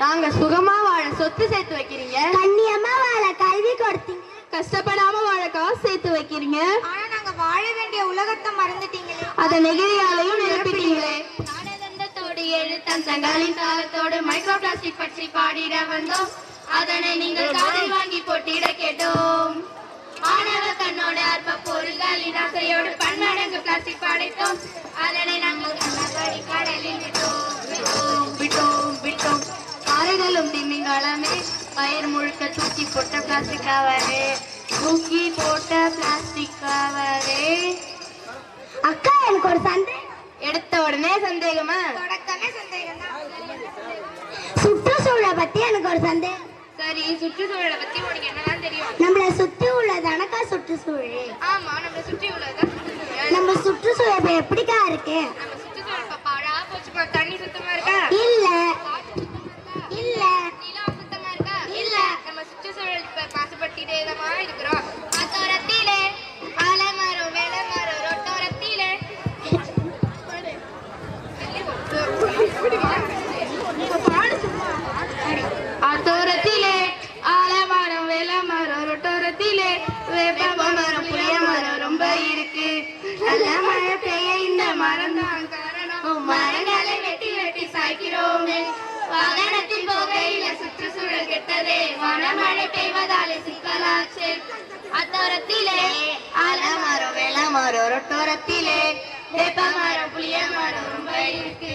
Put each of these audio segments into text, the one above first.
நாங்க சுகமா வாழ சொத்து சேர்த்து வைக்கிறீங்க. கண்ணியமா வாழ கல்வி கொடுத்தீங்க. கஷ்டப்படாம வாழ காசு சேர்த்து வைக்கிறீங்க. ஆனா நாங்க வாழ வேண்டிய உலகத்தை மறந்துட்டீங்களே. அத நெகிழியாலையும் நிரப்பிட்டீங்களே. நாடகத்தோடு எழுத்தம் சங்காலின் தாளத்தோடு மைக்ரோ பிளாஸ்டிக் பற்றி பாடிட வந்தோம். அதனை நீங்கள் காதில் வாங்கி போட்டிட கேட்டோம். ஆணவ கண்ணோடு அற்ப பொருள்களின் ஆசையோடு பன்மடங்கு பிளாஸ்டிக் படைத்தோம். அதனை நாங்கள் திமிங்கலமே பயிர் முழுக்க தூக்கி போட்ட பிளாஸ்டிக் கவரே தூக்கி போட்ட பிளாஸ்டிக் கவரே அக்கா எனக்கு ஒரு சந்தேகம். எடுத்த உடனே சந்தேகமா? தொடக்கமே சந்தேகம் சுற்றுச்சூழலை பத்தி எனக்கு ஒரு சந்தேகம். சரி சுற்றுச்சூழலை பத்தி உனக்கு என்னதான் தெரியும்? நம்மள சுத்தி உள்ளதானக்கா சுற்றுச்சூழல்? ஆமா நம்மளை சுற்றி சுற்றுச்சூழல். நம்ம சுற்றுச்சூழல் எப்படிக்கா இருக்கு? நம்ம நல்ல மழை பெய்ய இந்த மரம் தான் காரணம் மரங்களை வெட்டி வெட்டி சாய்க்கிறோமே. வாகனத்தில் போகையில சுற்றுச்சூழல் கெட்டதே. மனமழை பெய்வதாலே சிக்கலாச்சு. அத்தோரத்திலே ஆலமரம் ரொட்டோரத்திலே. புளிய மரம் ரொம்ப இருக்கு.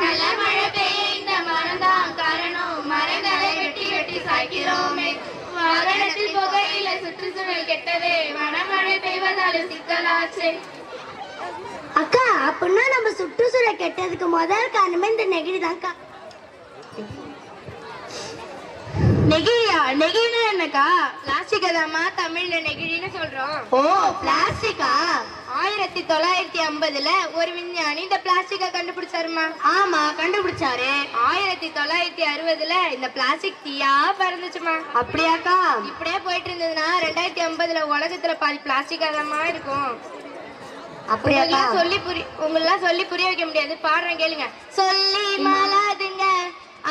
நல்ல மழை பெய்ய இந்த மரம் தான் காரணம் மரங்களை வெட்டி வெட்டி சாய்க்கிறோமே. வாகனத்தில் புகையில சுற்றுச்சூழல் கெட்டதே. பெய்வதால சிக்கலாச்சு. அக்கா அப்படின்னா நம்ம சுற்றுச்சூழல் கெட்டதுக்கு முதல் காரணமே இந்த நெகிழி தான்க்கா நெகிழியா? நெகிழினா என்னக்கா? பிளாஸ்டிக் தாம்மா தமிழ்ல நெகிழின்னு சொல்றோம். ஓ பிளாஸ்டிக்கா? ஆயிரத்தி தொள்ளாயிரத்தி ஐம்பதுல ஒரு விஞ்ஞானி இந்த பிளாஸ்டிக்கை கண்டுபிடிச்சாருமா? ஆமா கண்டுபிடிச்சாரு. ஆயிரத்தி தொள்ளாயிரத்தி அறுபதுல இந்த பிளாஸ்டிக் தீயா பறந்துச்சுமா? அப்படியாக்கா? இப்படியே போயிட்டு இருந்ததுன்னா ரெண்டாயிரத்தி ஐம்பதுல உலகத்துல பாதி பிளாஸ்டிக் அதமா இருக்கும். உங்களெல்லாம் சொல்லி புரி உங்களெல்லாம் சொல்லி புரிய வைக்க முடியாது. பாடுறேன் கேளுங்க. சொல்லி மாலாதுங்க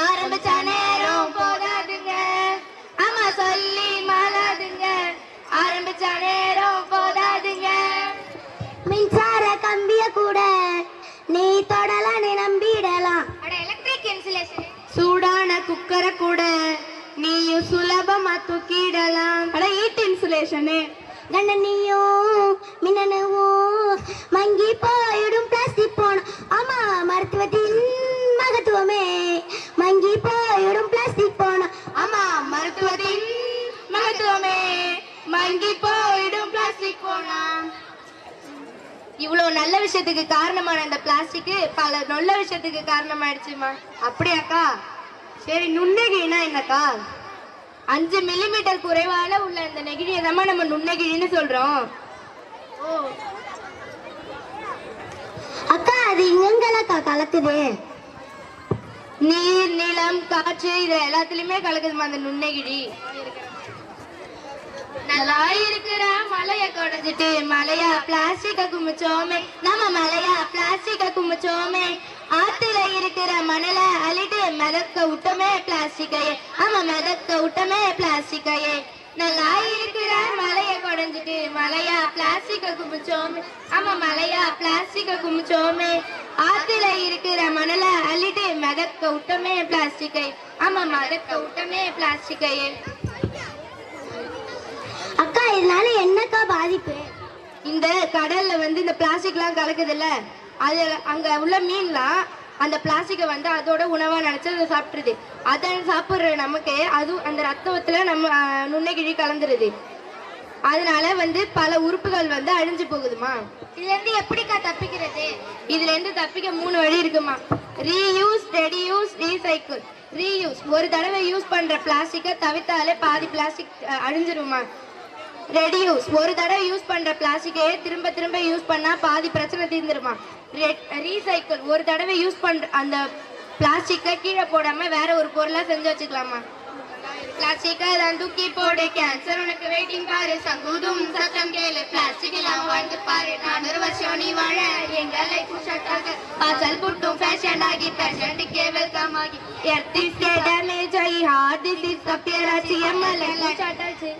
ஆரம்பிச்ச நேரம் போதாதுங்க. ஆமா சொல்லி மாலாதுங்க ஆரம்பிச்ச நேரம் போதாதுங்க. மின்சார கம்பிய கூட நீ தொடலாம் நீ நம்பிடலாம் எலக்ட்ரிக் இன்சுலேஷன் சூடான குக்கரை கூட நீயும் சுலபமா தூக்கிடலாம். அட ஹீட் இன்சுலேஷனு கண்ணனியோ மின்னணுவும் மங்கி போயிடும் பிளாஸ்டிக் போன ஆமா மருத்துவத்தின் மகத்துவமே. மங்கி போயிடும் பிளாஸ்டிக் போன ஆமா மருத்துவத்தின் மகத்துவமே. மங்கி போயிடும் பிளாஸ்டிக் போனா இவ்வளவு நல்ல விஷயத்துக்கு காரணமான இந்த பிளாஸ்டிக் பல நல்ல விஷயத்துக்கு காரணமாயிடுச்சுமா. அப்படியாக்கா? சரி நுண்ணகினா என்னக்கா? அஞ்சு மில்லிமீட்டர் குறைவால உள்ள அந்த நெகிழியை தான் நம்ம நுண்ணகிழின்னு சொல்றோம். அக்கா அது இங்கங்களக்கா கலக்குது? நீர் நிலம் காற்று இது எல்லாத்துலயுமே கலக்குதுமா அந்த நுண்ணகிழி. நல்லா இருக்கிற மலைய குடைஞ்சிட்டு மலையா பிளாஸ்டிக்க குமிச்சோமே. நம்ம மலையா பிளாஸ்டிக்க குமிச்சோமே. ஆத்துல இருக்கிற மணலை அள்ளிட்டு மிதக்க விட்டோமே பிளாஸ்டிக்கையே. ஆமா மிதக்க விட்டோமே பிளாஸ்டிக்கையே. நல்லா இருக்கிற மலைய குடைஞ்சிட்டு மலையா பிளாஸ்டிக்க குமிச்சோமே. ஆமா மலையா பிளாஸ்டிக்க குமிச்சோமே. ஆத்துல இருக்கிற மணலை அள்ளிட்டு மிதக்க விட்டோமே பிளாஸ்டிக்கை. ஆமா மிதக்க விட்டோமே பிளாஸ்டிக்கையே. இதனால என்னக்கா பாதிப்பு? இந்த கடல்ல வந்து இந்த பிளாஸ்டிக்லாம் கலக்குதுல்ல அது அங்க உள்ள மீன்லாம் அந்த பிளாஸ்டிக்கை வந்து அதோட உணவா நினைச்சு அதை சாப்பிட்டுருது. அதை சாப்பிட்ற நமக்கு அது அந்த ரத்தத்துல நம்ம ஆஹ், நுண்ணுக்கிழி கலந்துருது. அதனால வந்து பல உறுப்புகள் வந்து அழிஞ்சு போகுதுமா. இதுல இருந்து எப்படிக்கா தப்பிக்கிறது? இதுல இருந்து தப்பிக்க மூணு வழி இருக்குமா. ரீயூஸ் ரெடியூஸ் ரீசைக்கிள் ரீயூஸ் ஒரு தடவை யூஸ் பண்ற பிளாஸ்டிக்கை தவிர்த்தாலே பாதி பிளாஸ்டிக் அழிஞ்சிருமா. ரெடியூஸ் ஒரு தடவை யூஸ் பண்ற பிளாஸ்டிக்கையே திரும்ப திரும்ப யூஸ் பண்ணா பாதி பிரச்சனை தீர்ந்துருமா? ரீசைக்கிள் ஒரு தடவை யூஸ் பண்ற அந்த பிளாஸ்டிக்கை கீழே போடாம வேற ஒரு பொருளா செஞ்சு வச்சுக்கலாமா? பிளாஸ்டிக்கை தான் தூக்கி போடு கேன்சர் உனக்கு வெயிட்டிங் பாரு. சங்கூதும் சத்தம் கேளு. பிளாஸ்டிக் எல்லாம் வாழ்ந்து பாரு. நானூறு வருஷம் நீ வாழ. எங்க லைஃப் ஷட்டாக பாசல் புட்டும் ஃபேஷன் ஆகி பேஷண்ட்டுக்கே வெல்கம் ஆகி. எர்த்தி ஸ்டேடமே அப்பியர் ஆச்சு எம்எல்ஏ சாட்டாச்சு